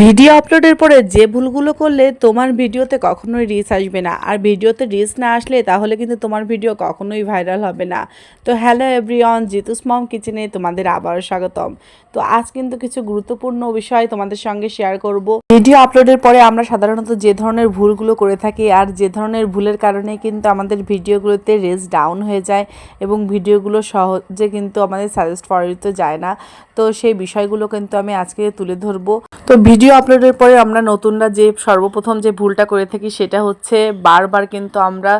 Video আপলোডের পরে যে ভুলগুলো করলে তোমার ভিডিওতে কখনোই রিস আসবে না। আর ভিডিওতে রিচ না আসলে তাহলে কিন্তু তোমার ভিডিও কখনোই ভাইরাল হবে না। তো হ্যালো এভরিওয়ান জিতুস মম কিচেনে তোমাদের আবার স্বাগতম। তো আজ কিন্তু কিছু গুরুত্বপূর্ণ বিষয় তোমাদের সঙ্গে শেয়ার করব। ভিডিও আপলোডের পরে আমরা সাধারণত যে ধরনের ভুলগুলো করে থাকি আর যে ধরনের ভুলের কারণে কিন্তু আমাদের ভিডিওগুলোতে রেস ডাউন হয়ে যায় এবং ভিডিওগুলো সহজে কিন্তু আমাদের সাজেস্ট ফরিত যায় না। তো সেই বিষয়গুলো কিন্তু আমি আজকে তুলে ধরবো। তো ভিডিও আপলোডের পরে আমরা নতুনরা যে সর্বপ্রথম যে ভুলটা করে থাকি সেটা হচ্ছে বারবার কিন্তু আমরা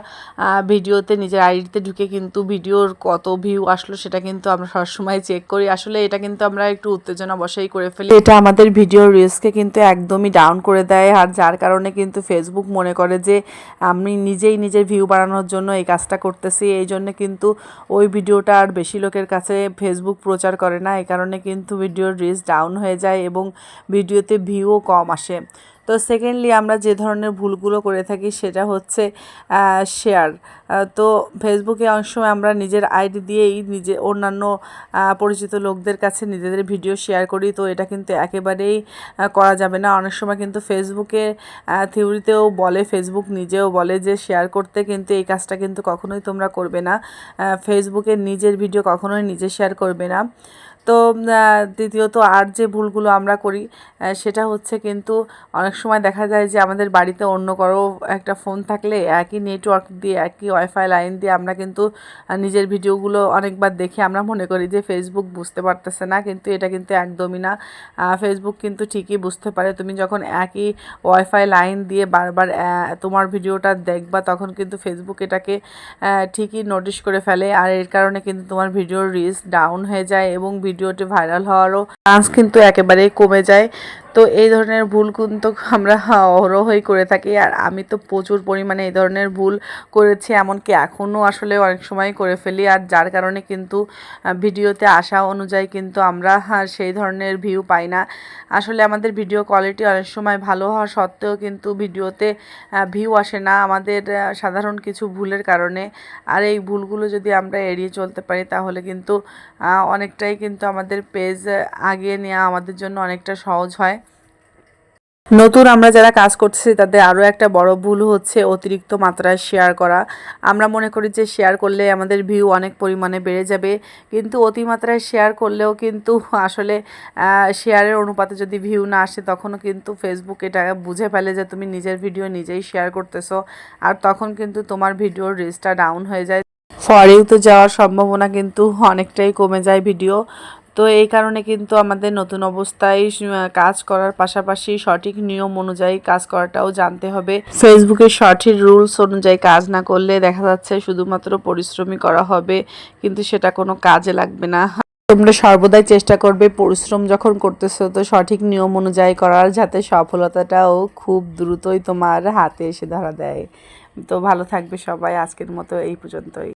ভিডিওতে নিজের আইডিতে ঢুকে কিন্তু ভিডিওর কত ভিউ আসলো সেটা কিন্তু আমরা সবসময় চেক করি। আসলে এটা কিন্তু আমরা একটু উত্তেজনা বসেই করে ফেলি। এটা আমাদের ভিডিওর রিস্ককে কিন্তু একদমই ডাউন করে দেয় আর যার কারণে কিন্তু ফেসবুক মনে করে যে আমি নিজেই নিজের ভিউ বাড়ানোর জন্য এই কাজটা করতেছি। এই জন্য কিন্তু ওই ভিডিওটা আর বেশি লোকের কাছে ফেসবুক প্রচার করে না। এই কারণে কিন্তু ভিডিওর রিচ ডাউন হয়ে যায় এবং ভিডিওতে ভিউও কম আসে। তো সেকেন্ডলি আমরা যে ধরনের ভুলগুলো করে থাকি সেটা হচ্ছে শেয়ার তো ফেসবুকে অনেক সময় আমরা নিজের আইডি দিয়েই নিজে অন্যান্য পরিচিত লোকদের কাছে নিজেদের ভিডিও শেয়ার করি। তো এটা কিন্তু একেবারেই করা যাবে না। অনেক সময় কিন্তু ফেসবুকে থিওরিতেও বলে ফেসবুক নিজেও বলে যে শেয়ার করতে, কিন্তু এই কাজটা কিন্তু কখনোই তোমরা করবে না। ফেসবুকে নিজের ভিডিও কখনোই নিজে শেয়ার করবে না। তো দ্বিতীয়ত আর যে ভুলগুলো আমরা করি সেটা হচ্ছে কিন্তু অনেক সময় দেখা যায় যে আমাদের বাড়িতে অন্য কারও একটা ফোন থাকলে একই নেটওয়ার্ক দিয়ে, একই ওয়াইফাই লাইন দিয়ে আমরা কিন্তু নিজের ভিডিওগুলো অনেকবার দেখে আমরা মনে করি যে ফেসবুক বুঝতে পারতেছে না, কিন্তু এটা কিন্তু একদমই না। ফেসবুক কিন্তু ঠিকই বুঝতে পারে। তুমি যখন একই ওয়াইফাই লাইন দিয়ে বারবার তোমার ভিডিওটা দেখবা, তখন কিন্তু ফেসবুক এটাকে ঠিকই নোটিশ করে ফেলে। আর এর কারণে কিন্তু তোমার ভিডিওর রিচ ডাউন হয়ে যায় এবং ভিডিওটি ভাইরাল হওয়ারও চান্স কিন্তু একেবারেই কমে যায়। তো এই ধরনের ভুল কিন্তু আমরা অহরহই করে থাকি। আর আমি তো প্রচুর পরিমাণে এই ধরনের ভুল করেছি, এমনকি এখনও আসলে অনেক সময় করে ফেলি। আর যার কারণে কিন্তু ভিডিওতে আসা অনুযায়ী কিন্তু আমরা সেই ধরনের ভিউ পাই না। আসলে আমাদের ভিডিও কোয়ালিটি অনেক সময় ভালো হওয়া সত্ত্বেও কিন্তু ভিডিওতে ভিউ আসে না আমাদের সাধারণ কিছু ভুলের কারণে। আর এই ভুলগুলো যদি আমরা এড়িয়ে চলতে পারি, তাহলে কিন্তু অনেকটাই কিন্তু আমাদের পেজ আগিয়ে নেওয়া আমাদের জন্য অনেকটা সহজ হয়। নতুন আমরা যারা কাজ করছি, তাদের আরও একটা বড় ভুল হচ্ছে অতিরিক্ত মাত্রায় শেয়ার করা। আমরা মনে করি যে শেয়ার করলে আমাদের ভিউ অনেক পরিমাণে বেড়ে যাবে, কিন্তু অতিমাত্রায় শেয়ার করলেও কিন্তু আসলে শেয়ারের অনুপাতে যদি ভিউ না আসে, তখনও কিন্তু ফেসবুক এটা বুঝে ফেলে যে তুমি নিজের ভিডিও নিজেই শেয়ার করতেছো, আর তখন কিন্তু তোমার ভিডিওর রিচটা ডাউন হয়ে যায়। ফরেও তো যাওয়ার সম্ভাবনা কিন্তু অনেকটাই কমে যায় ভিডিও তো এই কারণে কিন্তু আমাদের নতুন অবস্থায় কাজ করার পাশাপাশি সঠিক নিয়ম অনুযায়ী কাজ করাটাও জানতে হবে। ফেসবুকের সঠিক রুলস অনুযায়ী কাজ না করলে দেখা যাচ্ছে শুধুমাত্র পরিশ্রমই করা হবে, কিন্তু সেটা কোনো কাজে লাগবে না। তোমরা সর্বদাই চেষ্টা করবে পরিশ্রম যখন করতেছো, তো সঠিক নিয়ম অনুযায়ী করার যাতে সফলতাটাও খুব দ্রুতই তোমার হাতে এসে ধরা দেয়। তো ভালো থাকবে সবাই, আজকের মতো এই পর্যন্তই।